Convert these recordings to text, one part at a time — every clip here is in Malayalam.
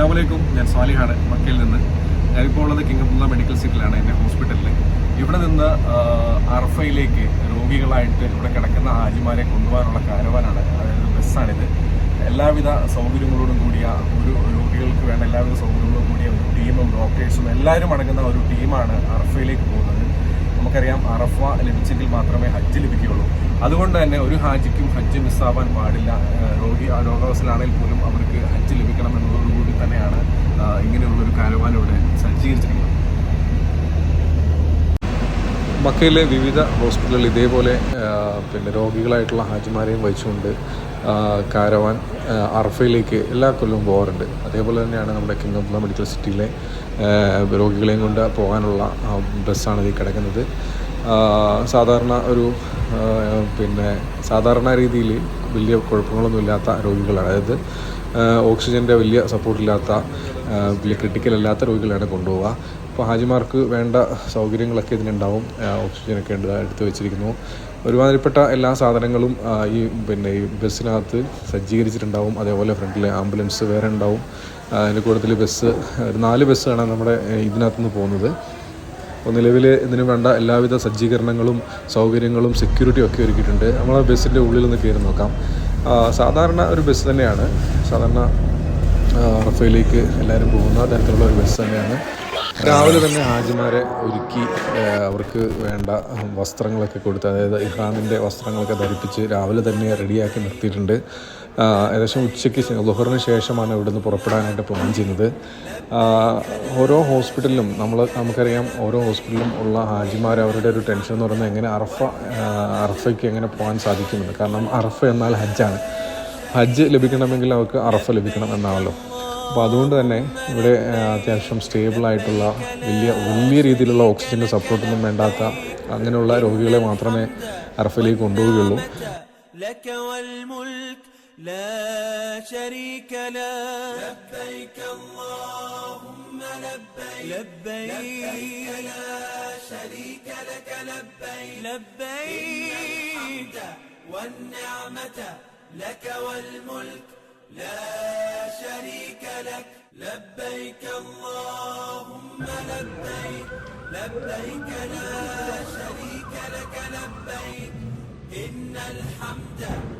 അസ്സാമലൈക്കും ഞാൻ സ്വാലിഹാണ് മക്കയിൽ നിന്ന്. ഞാനിപ്പോൾ ഉള്ളത് കിങ് അബ്ദുള്ള മെഡിക്കൽ സിറ്റിയിലാണ് എന്റെ ഹോസ്പിറ്റലിൽ. ഇവിടെ നിന്ന് അർഫയിലേക്ക് രോഗികളായിട്ട് ഇവിടെ കിടക്കുന്ന ഹാജിമാരെ കൊണ്ടുപോകാനുള്ള കാരവാനാണ്. അതായത് ബസ്സാണിത്. എല്ലാവിധ സൗകര്യങ്ങളോടും കൂടിയ ഒരു രോഗികൾക്ക് വേണ്ട എല്ലാവിധ സൗകര്യങ്ങളോടും കൂടിയ ഒരു ടീമും ഡോക്ടേഴ്സും എല്ലാവരും അടങ്ങുന്ന ഒരു ടീമാണ് അർഫയിലേക്ക് പോകുന്നത്. നമുക്കറിയാം അറഫ ലഭിച്ചെങ്കിൽ മാത്രമേ ഹജ്ജ് ലഭിക്കുകയുള്ളൂ. അതുകൊണ്ട് തന്നെ ഒരു ഹാജിക്കും ഹജ്ജ് മിസ്സാവാൻ പാടില്ല. രോഗി രോഗാവസ്ഥയിലാണെങ്കിൽ പോലും അവർക്ക് ഹജ്ജ് ലഭിക്കണം എന്നതോടുകൂടി തന്നെയാണ് ഇങ്ങനെയുള്ളൊരു കാരവാൻ ഇവിടെ സജ്ജീകരിച്ചിരിക്കുന്നത്. മക്കയിലെ വിവിധ ഹോസ്പിറ്റലുകൾ ഇതേപോലെ പിന്നെ രോഗികളായിട്ടുള്ള ഹാജിമാരെയും വഹിച്ചുകൊണ്ട് കാരവാൻ അർഫയിലേക്ക് എല്ലാ കൊല്ലവും പോകാറുണ്ട്. അതേപോലെ തന്നെയാണ് നമ്മുടെ കിങ് അബ്ദുള്ള മെഡിക്കൽ സിറ്റിയിലെ രോഗികളെയും കൊണ്ട് പോകാനുള്ള ബസ്സാണ് ഈ കിടക്കുന്നത്. സാധാരണ ഒരു പിന്നെ സാധാരണ രീതിയിൽ വലിയ കുഴപ്പങ്ങളൊന്നും ഇല്ലാത്ത രോഗികളാണ്. അതായത് ഓക്സിജന്റെ വലിയ സപ്പോർട്ടില്ലാത്ത വലിയ ക്രിട്ടിക്കൽ അല്ലാത്ത രോഗികളാണ് കൊണ്ടുപോവുക. അപ്പോൾ ഹാജിമാർക്ക് വേണ്ട സൗകര്യങ്ങളൊക്കെ ഇതിനുണ്ടാവും. ഓക്സിജനൊക്കെ ഉണ്ട് എടുത്ത് വെച്ചിരിക്കുന്നു. ഒരുമാതിരിപ്പെട്ട എല്ലാ സാധനങ്ങളും ഈ പിന്നെ ഈ ബസ്സിനകത്ത് സജ്ജീകരിച്ചിട്ടുണ്ടാവും. അതേപോലെ ഫ്രണ്ടിൽ ആംബുലൻസ് വേറെ ഉണ്ടാവും. അതിന്റെ കൂടുതൽ ബസ് ഒരു നാല് ബസ്സാണ് നമ്മുടെ ഇതിനകത്തുനിന്ന് പോകുന്നത്. അപ്പോൾ നിലവിൽ ഇതിന് വേണ്ട എല്ലാവിധ സജ്ജീകരണങ്ങളും സൗകര്യങ്ങളും സെക്യൂരിറ്റിയും ഒക്കെ ഒരുക്കിയിട്ടുണ്ട്. നമ്മൾ ആ ബസ്സിന്റെ ഉള്ളിൽ നിന്ന് കയറി നോക്കാം. സാധാരണ ഒരു ബസ് തന്നെയാണ്. സാധാരണ റഫയിലേക്ക് എല്ലാവരും പോകുന്ന തരത്തിലുള്ള ഒരു ബസ് തന്നെയാണ്. രാവിലെ തന്നെ ഹാജിമാരെ ഒരുക്കി അവർക്ക് വേണ്ട വസ്ത്രങ്ങളൊക്കെ കൊടുത്ത് അതായത് ഇഹ്റാമിന്റെ വസ്ത്രങ്ങളൊക്കെ ധരിപ്പിച്ച് രാവിലെ തന്നെ റെഡിയാക്കി നിർത്തിയിട്ടുണ്ട്. ഏകദേശം ഉച്ചയ്ക്ക് ലുഹറിന് ശേഷമാണ് ഇവിടുന്ന് പുറപ്പെടാനായിട്ട് പ്ലാൻ ചെയ്യുന്നത്. ഓരോ ഹോസ്പിറ്റലിലും നമ്മൾ നമുക്കറിയാം ഓരോ ഹോസ്പിറ്റലിലും ഉള്ള ഹാജിമാർ അവരുടെ ഒരു ടെൻഷൻ എന്ന് പറയുന്നത് എങ്ങനെ അറഫ അറഫയ്ക്ക് എങ്ങനെ പോകാൻ സാധിക്കുന്നുണ്ട് കാരണം അറഫ എന്നാൽ ഹജ്ജാണ്. ഹജ്ജ് ലഭിക്കണമെങ്കിൽ അവർക്ക് അറഫ ലഭിക്കണം എന്നാണല്ലോ. അപ്പോൾ അതുകൊണ്ട് തന്നെ ഇവിടെ അത്യാവശ്യം സ്റ്റേബിളായിട്ടുള്ള വലിയ വലിയ രീതിയിലുള്ള ഓക്സിജന്റെ സപ്പോർട്ടൊന്നും വേണ്ടാത്ത അങ്ങനെയുള്ള രോഗികളെ മാത്രമേ അറഫയിലേക്ക് കൊണ്ടുപോവുകയുള്ളൂ. لا شريك له. لبيك اللهم لبيك. لبيك. لا شريك لك. لبيك. لبيك. والنعمة لك والملك لا شريك لك. لبيك اللهم لبيك. لبيك لا شريك لك. لبيك. إن الحمد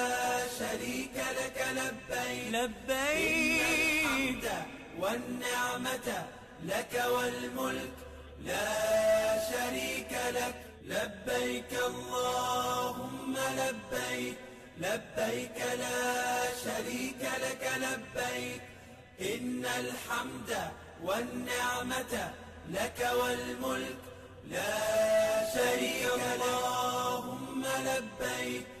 شريك لك لبيك. لبيك. والنعمة لك والملك. لا شريك لك. لبيك اللهم لبيك. لبيك لا شريك لك لبيك. إن الحمد والنعمة لك والملك. لا شريك اللهم لبيك.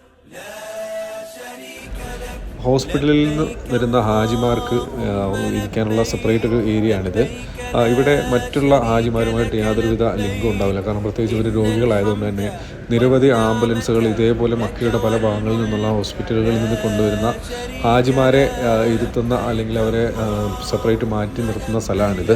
ഹോസ്പിറ്റലിൽ നിന്ന് വരുന്ന ഹാജിമാർക്ക് ഇരിക്കാനുള്ള സെപ്പറേറ്റ് ഒരു ഏരിയ ആണിത്. ഇവിടെ മറ്റുള്ള ഹാജിമാരുമായിട്ട് യാതൊരുവിധ ലിങ്കും ഉണ്ടാവില്ല. കാരണം പ്രത്യേകിച്ച് ഇവർ രോഗികളായതുകൊണ്ട് തന്നെ നിരവധി ആംബുലൻസുകൾ ഇതേപോലെ മക്കയുടെ പല ഭാഗങ്ങളിൽ നിന്നുള്ള ഹോസ്പിറ്റലുകളിൽ നിന്ന് കൊണ്ടുവരുന്ന ഹാജിമാരെ ഇരുത്തുന്ന അല്ലെങ്കിൽ അവരെ സെപ്പറേറ്റ് മാറ്റി നിർത്തുന്ന സ്ഥലമാണിത്.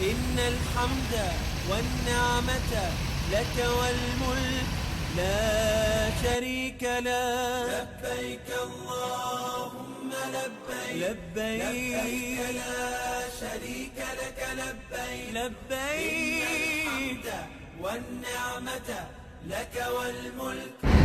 إن الحمد والنعمة لك والملك لا شريك له. لبيك اللهم لبيك. لا شريك لك. لبيك. لبيك. الحمد والنعمة لك والملك.